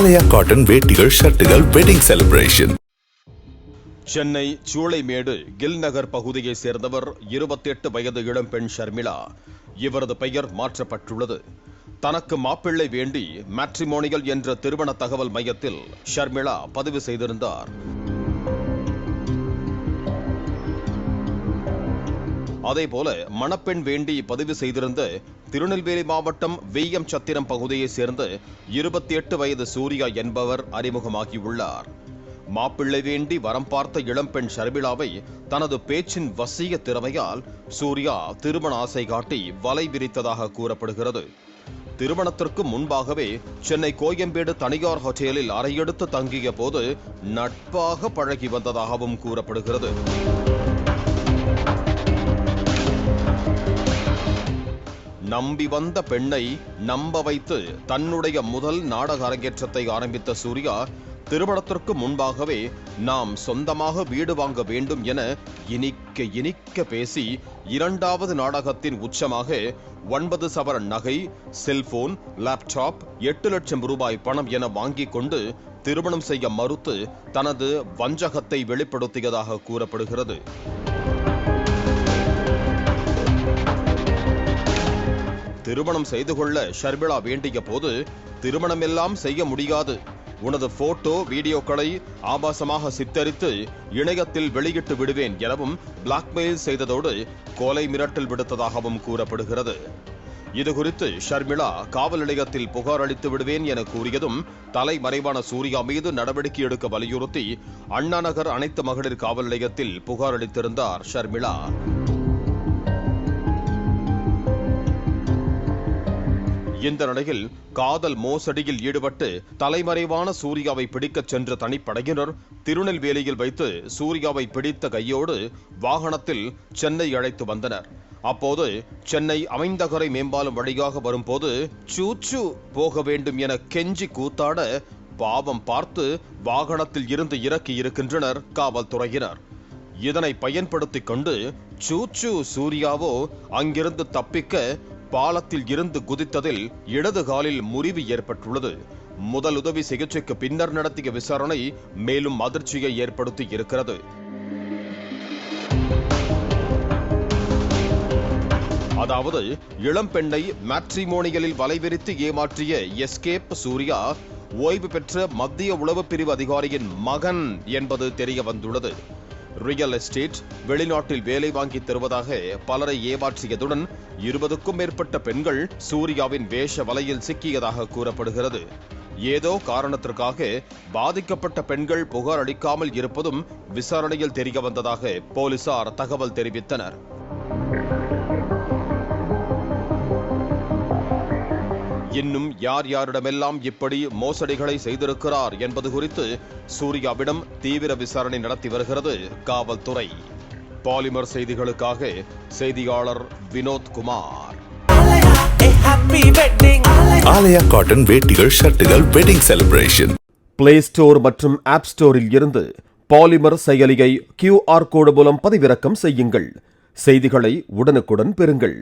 ஆலயா cotton வேட்டிகள் ஷர்ட்டுகள் wedding celebration Chennai Choolaimedu Gill Nagar பகுதியைச் சேர்ந்தவர் இருபத்தி எட்டு வயது இளம்பெண் ஷர்மிளா. இவரது பெயர் மாற்றப்பட்டுள்ளது. தனக்கு மாப்பிள்ளை வேண்டி மேட்ரிமோனியல் என்ற திருமண தகவல் மையத்தில் ஷர்மிளா பதிவு செய்திருந்தார். அதேபோல மணப்பெண் வேண்டி பதிவு செய்திருந்த திருநெல்வேலி மாவட்டம் வெய்யம் சத்திரம் பகுதியைச் சேர்ந்த இருபத்தி எட்டு வயது சூர்யா என்பவர் அறிமுகமாகியுள்ளார். மாப்பிள்ளை வேண்டி வரம் பார்த்த இளம்பெண் ஷர்மிளாவை தனது பேச்சின் வசிய திறமையால் சூர்யா திருமண ஆசை காட்டி வலை விரித்ததாக கூறப்படுகிறது. திருமணத்திற்கு முன்பாகவே சென்னை கோயம்பேடு தனியார் ஹோட்டலில் அறையெடுத்து தங்கிய போது நட்பாக பழகி வந்ததாகவும் கூறப்படுகிறது. நம்பி வந்த பெண்ணை நம்ப வைத்து தன்னுடைய முதல் நாடக அரங்கேற்றத்தை ஆரம்பித்த சூர்யா திருமணத்திற்கு முன்பாகவே நாம் சொந்தமாக வீடு வாங்க வேண்டும் என இனிக்க இனிக்க பேசி இரண்டாவது நாடகத்தின் உச்சமாக ஒன்பது சவரன் நகை செல்போன் லேப்டாப் எட்டு லட்சம் ரூபாய் பணம் என வாங்கிக் கொண்டு திருமணம் செய்ய மறுத்து தனது வஞ்சகத்தை வெளிப்படுத்தியதாக கூறப்படுகிறது. திருமணம் செய்து கொள்ள ஷர்மிளா வேண்டிய போது திருமணம் எல்லாம் செய்ய முடியாது. உனது போட்டோ வீடியோக்களை ஆபாசமாக சித்தரித்து இணையத்தில் வெளியிட்டு விடுவேன் எனவும் பிளாக்மெயில் செய்ததோடு கொலை மிரட்டல் விடுத்ததாகவும் கூறப்படுகிறது. இதுகுறித்து ஷர்மிளா காவல் நிலையத்தில் புகார் அளித்து விடுவேன் என கூறியதும் தலைமறைவான சூர்யா மீது நடவடிக்கை எடுக்க வலியுறுத்தி அண்ணா நகர் அனைத்து மகளிர் காவல் நிலையத்தில் புகார் அளித்திருந்தார் ஷர்மிளா. இந்த நிலையில் காதல் மோசடியில் ஈடுபட்டு தலைமறைவான சூர்யாவை பிடிக்கச் சென்ற தனிப்படையினர் திருநெல்வேலியில் வைத்து சூர்யாவை பிடித்த கையோடு வாகனத்தில் சென்னை அழைத்து வந்தனர். அப்போது சென்னை அமைந்தகரை மேம்பாலம் வழியாக வரும்போது சூச்சு போக வேண்டும் என கெஞ்சி கூத்தாட பாவம் பார்த்து வாகனத்தில் இருந்து இறக்கி இருக்கின்றனர் காவல்துறையினர். இதனை பயன்படுத்திக் கொண்டு சூச்சு சூர்யாவோ அங்கிருந்து தப்பிக்க பாலத்தில் இருந்து குதித்ததில் இடது காலில் முறிவு ஏற்பட்டுள்ளது. முதலுதவி சிகிச்சைக்கு பின்னர் நடத்திய விசாரணை மேலும் அதிர்ச்சியை ஏற்படுத்தி இருக்கிறது. அதாவது இளம்பெண்ணை மேட்ரிமோனியலில் வலைவிரித்து ஏமாற்றிய எஸ்கேப் சூர்யா ஓய்வு பெற்ற மத்திய உளவு பிரிவு அதிகாரியின் மகன் என்பது தெரிய வந்துள்ளது. ரியல் எஸ்டேட் வெளிநாட்டில் வேலை வாங்கி தருவதாக பலரை ஏமாற்றியதுடன் இருபதுக்கும் மேற்பட்ட பெண்கள் சூர்யாவின் வேஷ வலையில் சிக்கியதாக கூறப்படுகிறது. ஏதோ காரணத்திற்காக பாதிக்கப்பட்ட பெண்கள் புகார் அளிக்காமல் இருப்பதும் விசாரணையில் தெரிய வந்ததாக போலீசார் தகவல் தெரிவித்தனர். இன்னும் யார் யாரிடமெல்லாம் இப்படி மோசடிகளை செய்திருக்கிறார் என்பது குறித்து சூர்யாவிடம் தீவிர விசாரணை நடத்தி வருகிறது காவல்துறை. பாலிமர் செய்திகளுக்காக செய்தியாளர் Vinoth Kumar. happy wedding. Aalaya cotton வேட்டிகள் ஷர்ட்டுகள் வெட்டிங் செலிப்ரேஷன் பிளே ஸ்டோர் மற்றும் ஆப் ஸ்டோரில் இருந்து பாலிமர் செயலியை கியூஆர் கோடு மூலம் பதிவிறக்கம் செய்யுங்கள். செய்திகளை உடனுக்குடன் பெறுங்கள்.